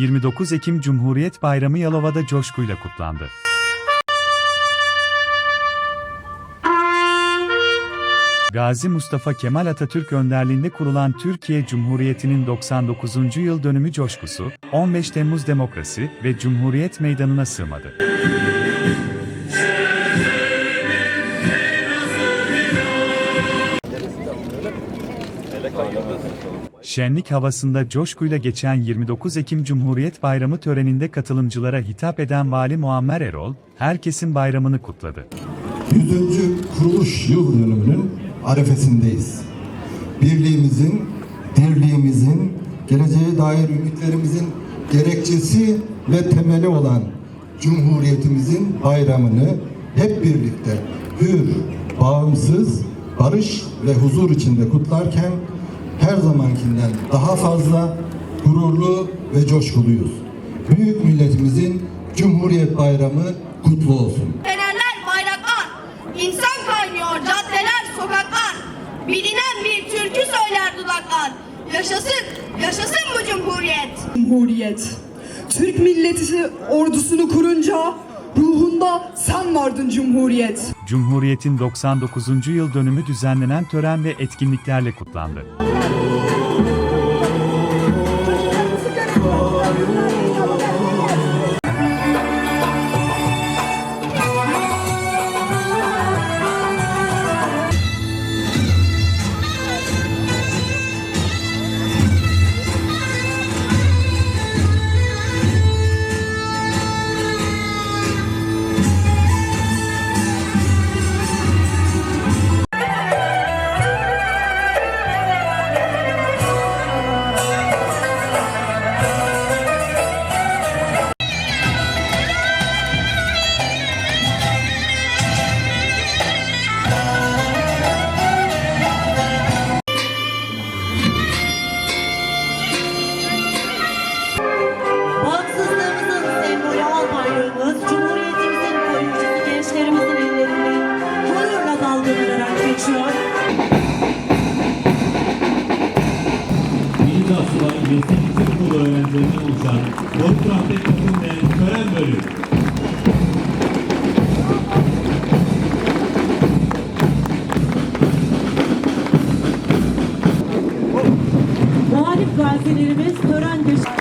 29 Ekim Cumhuriyet Bayramı Yalova'da coşkuyla kutlandı. Gazi Mustafa Kemal Atatürk önderliğinde kurulan Türkiye Cumhuriyeti'nin 99. yıl dönümü coşkusu, 15 Temmuz Demokrasi ve Cumhuriyet Meydanı'na sığmadı. Şenlik havasında coşkuyla geçen 29 Ekim Cumhuriyet Bayramı töreninde katılımcılara hitap eden Vali Muammer Erol, herkesin bayramını kutladı. 100. kuruluş yıl dönümünün arifesindeyiz. Birliğimizin, dirliğimizin, geleceğe dair ümitlerimizin gerekçesi ve temeli olan Cumhuriyetimizin bayramını hep birlikte hür, bağımsız, barış ve huzur içinde kutlarken her zamankinden daha fazla gururlu ve coşkuluyuz. Büyük milletimizin Cumhuriyet Bayramı kutlu olsun. Fenerler, bayraklar, insan kaynıyor caddeler, sokaklar. Bilinen bir türkü söyler dudaklar. Yaşasın, yaşasın bu cumhuriyet. Cumhuriyet. Türk milleti ordusunu kurunca ruhunda sen vardın Cumhuriyet. Cumhuriyet'in 99. yıl dönümü düzenlenen tören ve etkinliklerle kutlandı. 6. aslan ve 8. okul öğrencilerinden oluşan Boğuk Rahmet Takımlayan Tören Bölümü. Muhalif gazilerimiz tören gösterdi.